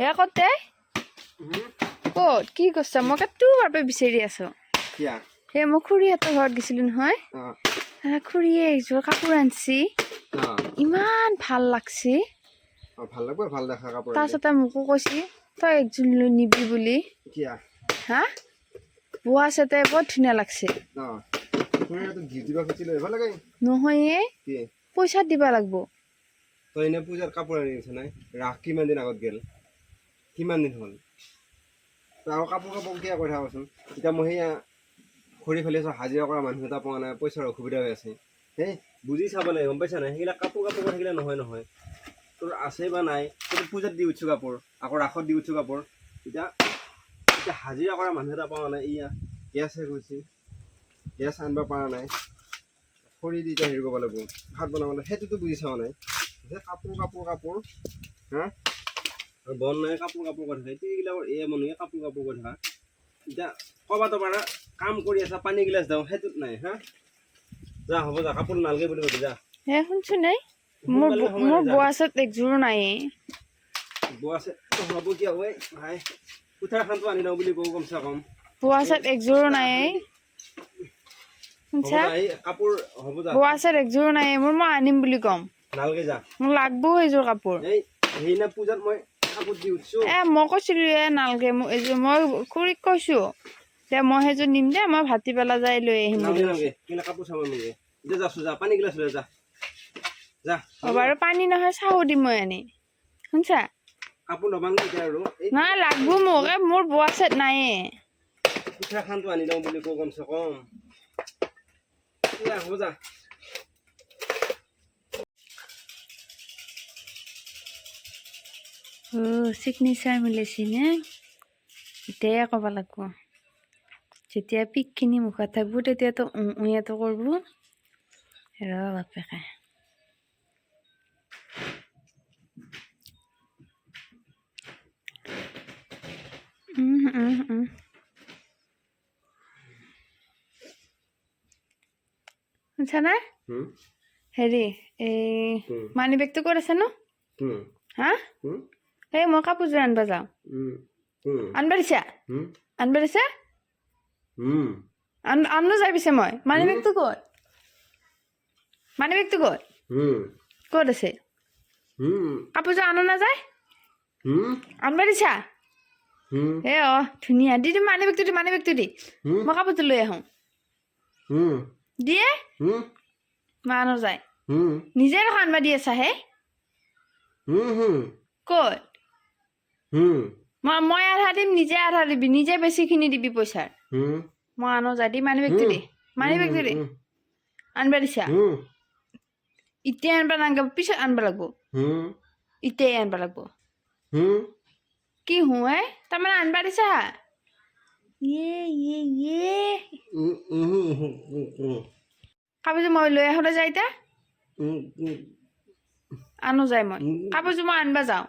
হে কতে ক'ত? কি কৈছা? মই তোৰ বাবে বিচাৰি আছো। সেই মই খুৰীহঁতৰ ঘৰত গৈছিলো নহয়। খুৰীয়ে এইযোৰ কাপোৰ আনছি। ইমান ভালো লাগছি। ভালো লাগব ভালো দেখা কাপোৰ তাৰপিছতে মোকো কৈছি তই একযোৰ লৈ নিবি বুলি। হা? বোৱা চেতে বৰ ধুনীয়া লাগছে। নহয়ে। পইচা দিবা লাগব। তই এনে পূজাৰ কাপোৰ আনি নাই? ৰাস কিমান দিন আগত গেল? কিমান দিন হ'ল? আৰু কাপোৰ কাপোৰ কিয় কৈ থাকচোন। এতিয়া মই সেয়া ঘূৰি ফেলি আছোঁ হাজিৰা কৰা মানুহ এটা পোৱা নাই পইচাৰ অসুবিধা হৈ আছে। হেই বুজি চাব লাগে গম পাইছা নাই? সেইবিলাক কাপোৰ কাপোৰ কৈ থাকিলে নহয় নহয়। তোৰ আছে বা নাই তোৰ পূজাত দি উঠছোঁ কাপোৰ আকৌ ৰাসত দি উঠছোঁ কাপোৰ। এতিয়া এতিয়া হাজিৰা কৰা মানুহ এটা পোৱা নাই ইয়া গেছ শেষ হৈছে গেছ আনিব পৰা নাই। খৰি দি এতিয়া হেৰি কৰিব লাগিব ভাত বনাব লাগিব সেইটোতো বুজি চোৱা নাই। কাপোৰ কাপোৰ কাপোৰ হা? আৰু বন নাই কাপোৰ কাপোৰ কৰি থাকে এইবিলাকৰ এই মানুহে কাপোৰ কাপোৰ কৰি থকা। এতিয়া ক'বাতো পাৰা কাম কৰি আছা পানী গিলাচ দিওঁ সেইটোত নাই হা? যা হ'ব যা কাপোৰ নালাগে বুলি কৈছে যা। হে শুনছো নাই মোৰ মোৰ যা। বোৱা চেট একযোৰো নাইয়ে। বৌ আছে হ'ব কিয় ঐ ভাই? কুঠাৰ খানটো আনি লওঁ বুলি কওঁ কমচে কম। বোৱা চেট একযোৰো হ'ব শুনছা? যা, কাপোৰ হ'ব যা। বোৱা চেট একযোৰো নাইয়ে মোৰ মই আনিম বুলি ক'ম। নালাগে যা। মোক লাগব এইযোৰ কাপোৰ। এই সেইদিনা পূজাত মই এ মই কৈছিলো এ নালগে মই খুৰীক কৈছো দে মই সেইযোৰ নিম দে মই ভাতি পেলা যাই লৈ আহিম বাৰু পানী নহয় চাহো দিম মই আনি। শুনছা? নাই লাগব মোক মোৰ বোৱা চেট নাইয়ে। পিঠা খানটো আনি লওঁ বুলি কওঁ কমচে কম। যা। হ'ব যা অ চিগনেচাৰ মিলাইছি নে। এতিয়াই ক'ব লাগিব। যেতিয়া পিকখিনি মুখত থাকিব তেতিয়াতো উঁয়াটো কৰিব। ৰ বাপেকে। শুনছানে? হেৰি এই মানি বেগটো ক'ত আছে নো? হা? এই মই কাপোৰযোৰ আনবা যাওঁ। আনবা দিছা? আনবা দিছা? আনলো যাই পিছে মই। মানি বেগটো ক'ত? মানি বেগটো ক'ত ক'ত আছে? কাপোৰযোৰ আনো নাযায়? আনবা দিছা? এ অ ধুনীয়া। দি দি মানি বেগটো দি মানি বেগটো দি মই কাপোৰটো লৈ আহোঁ। দিয়ে? আনো যায়। নিজে দেখোন আনবা দি আছা হে? ক'ত? হুম। মই আধা দিম নিজে আধা দিবি নিজে বেছিখিনি দিবি পইচাৰ। মই আনো যায় দি মানি বেগটো দি মানি বেগটো দি। আনবা দিছা? এতিয়া আনবা নালাগে পিছত আনবা লাগব। এতিয়াই আনবা লাগব। কি হওঁ এ? তাৰমানে আনবা দিছা? ইয়ে ইয়ে ইয়ে। কাপোৰযোৰ মই লৈ আহোঁতে যায় এতিয়া? আনো যায় মই। কাপোৰযোৰ মই আনবা যাওঁ।